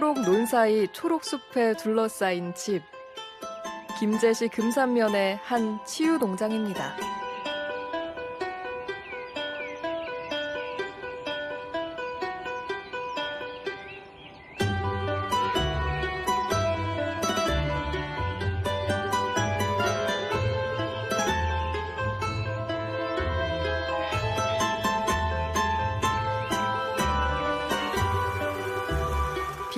푸르른 논 사이 초록숲에 둘러싸인 집. 김제시 금산면의 한 치유 농장입니다.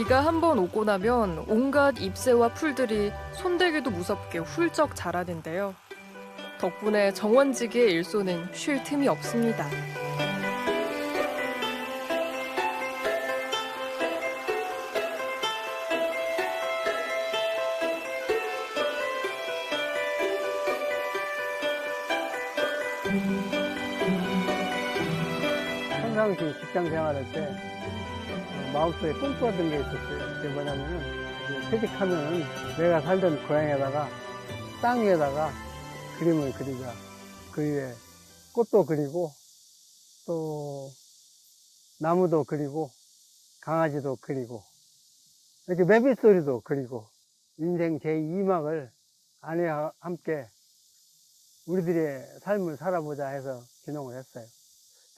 비가 한 번 오고 나면 온갖 잎새와 풀들이 손대기도 무섭게 훌쩍 자라는데요. 덕분에 정원지기의 일손은 쉴 틈이 없습니다. 평상시 직장 생활할 때 어, 마음속에 꿈꾸었던 게 있었어요. 그게 뭐냐면은 퇴직하면은 내가 살던 고향에다가 땅 위에다가 그림을 그리자. 그 위에 꽃도 그리고 또 나무도 그리고 강아지도 그리고 이렇게 매빗 소리도 그리고 인생 제2막을 아내와 함께 우리들의 삶을 살아보자 해서 기농을 했어요.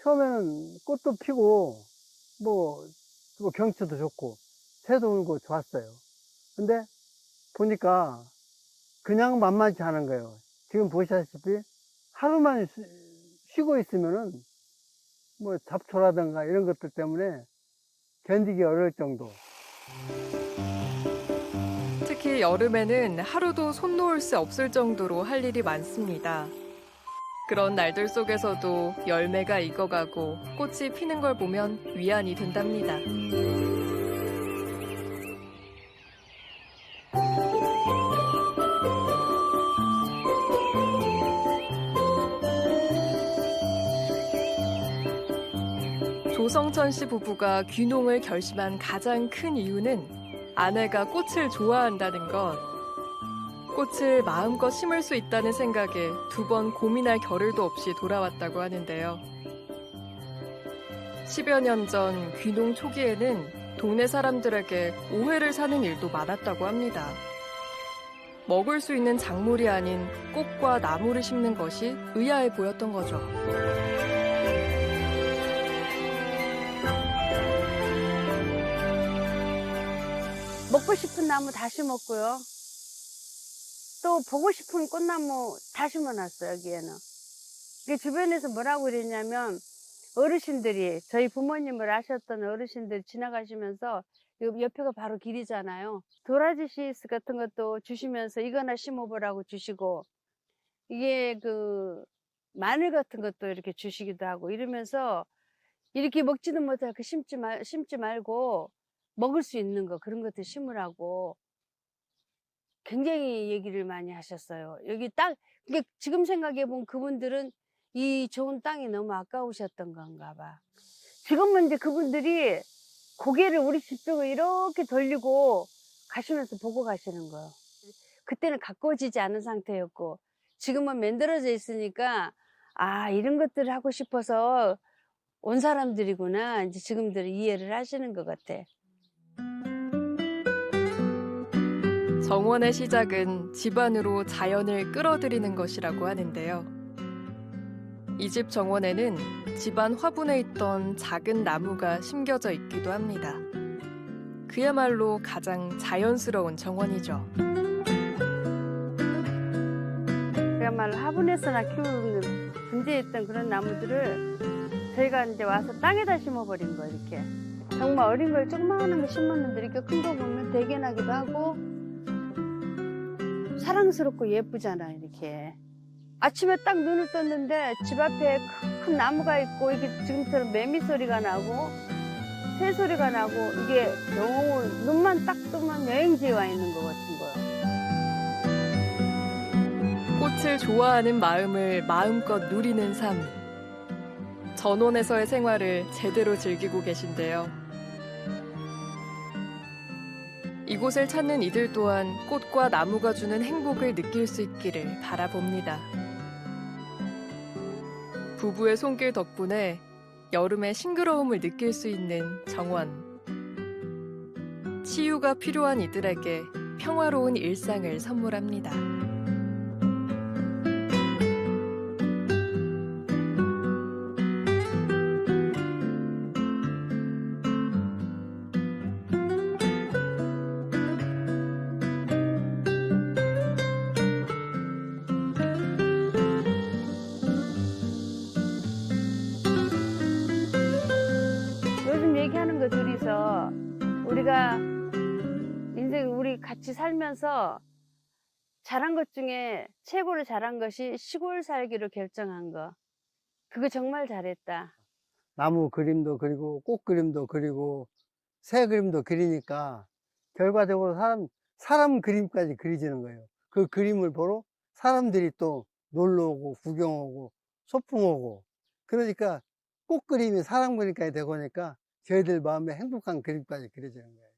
처음에는 꽃도 피고 뭐, 뭐 경치도 좋고 새도 울고 좋았어요. 근데 보니까 그냥 만만치 않은 거예요. 지금 보시다시피 하루만 쉬, 쉬고 있으면은 뭐 잡초라든가 이런 것들 때문에 견디기 어려울 정도. 특히 여름에는 하루도 손 놓을 수 없을 정도로 할 일이 많습니다. 그런 날들 속에서도 열매가 익어가고 꽃이 피는 걸 보면 위안이 된답니다. 조성천 씨 부부가 귀농을 결심한 가장 큰 이유는 아내가 꽃을 좋아한다는 것. 꽃을 마음껏 심을 수 있다는 생각에 두 번 고민할 겨를도 없이 돌아왔다고 하는데요. 10여 년 전 귀농 초기에는 동네 사람들에게 오해를 사는 일도 많았다고 합니다. 먹을 수 있는 작물이 아닌 꽃과 나무를 심는 것이 의아해 보였던 거죠. 먹고 싶은 나무 다 심었고요. 또 보고 싶은 꽃나무 다 심어놨어요, 여기에는. 주변에서 뭐라고 그랬냐면, 어르신들이, 저희 부모님을 아셨던 어르신들이 지나가시면서, 요 옆에가 바로 길이잖아요. 도라지 시스 같은 것도 주시면서 이거나 심어보라고 주시고, 이게 그, 마늘 같은 것도 이렇게 주시기도 하고, 이러면서, 이렇게 먹지도 못하고 심지 말, 심지 말고, 먹을 수 있는 거 그런 것들 심으라고 굉장히 얘기를 많이 하셨어요. 여기 땅, 그게 지금 생각해 보면 그분들은 이 좋은 땅이 너무 아까우셨던 건가 봐. 지금은 이제 그분들이 고개를 우리 집 쪽으로 이렇게 돌리고 가시면서 보고 가시는 거예요. 그때는 가까워지지 않은 상태였고 지금은 만들어져 있으니까 아, 이런 것들을 하고 싶어서 온 사람들이구나. 이제 지금들 이해를 하시는 것 같아. 정원의 시작은 집안으로 자연을 끌어들이는 것이라고 하는데요. 이 집 정원에는 집안 화분에 있던 작은 나무가 심겨져 있기도 합니다. 그야말로 가장 자연스러운 정원이죠. 그야말로 화분에서나 키우는 분재했던 그런 나무들을 저희가 이제 와서 땅에다 심어버린 거예요, 이렇게. 정말 어린 걸 조그마한 거 심었는데 이렇게 큰 거 보면 대견하기도 하고 사랑스럽고 예쁘잖아, 이렇게. 아침에 딱 눈을 떴는데 집 앞에 큰 나무가 있고 이게 지금처럼 매미 소리가 나고 새 소리가 나고 이게 너무 눈만 딱 뜨면 여행지에 와 있는 것 같은 거예요. 꽃을 좋아하는 마음을 마음껏 누리는 삶. 전원에서의 생활을 제대로 즐기고 계신데요. 이곳을 찾는 이들 또한 꽃과 나무가 주는 행복을 느낄 수 있기를 바라봅니다. 부부의 손길 덕분에 여름의 싱그러움을 느낄 수 있는 정원. 치유가 필요한 이들에게 평화로운 일상을 선물합니다. 같이 살면서 잘한 것 중에 최고로 잘한 것이 시골 살기로 결정한 거. 그거 정말 잘했다. 나무 그림도 그리고 꽃 그림도 그리고 새 그림도 그리니까 결과적으로 사람, 사람 그림까지 그려지는 거예요. 그 그림을 보러 사람들이 또 놀러 오고 구경 오고 소풍 오고 그러니까 꽃 그림이 사람 그림까지 되고 나니까 저희들 마음에 행복한 그림까지 그려지는 거예요.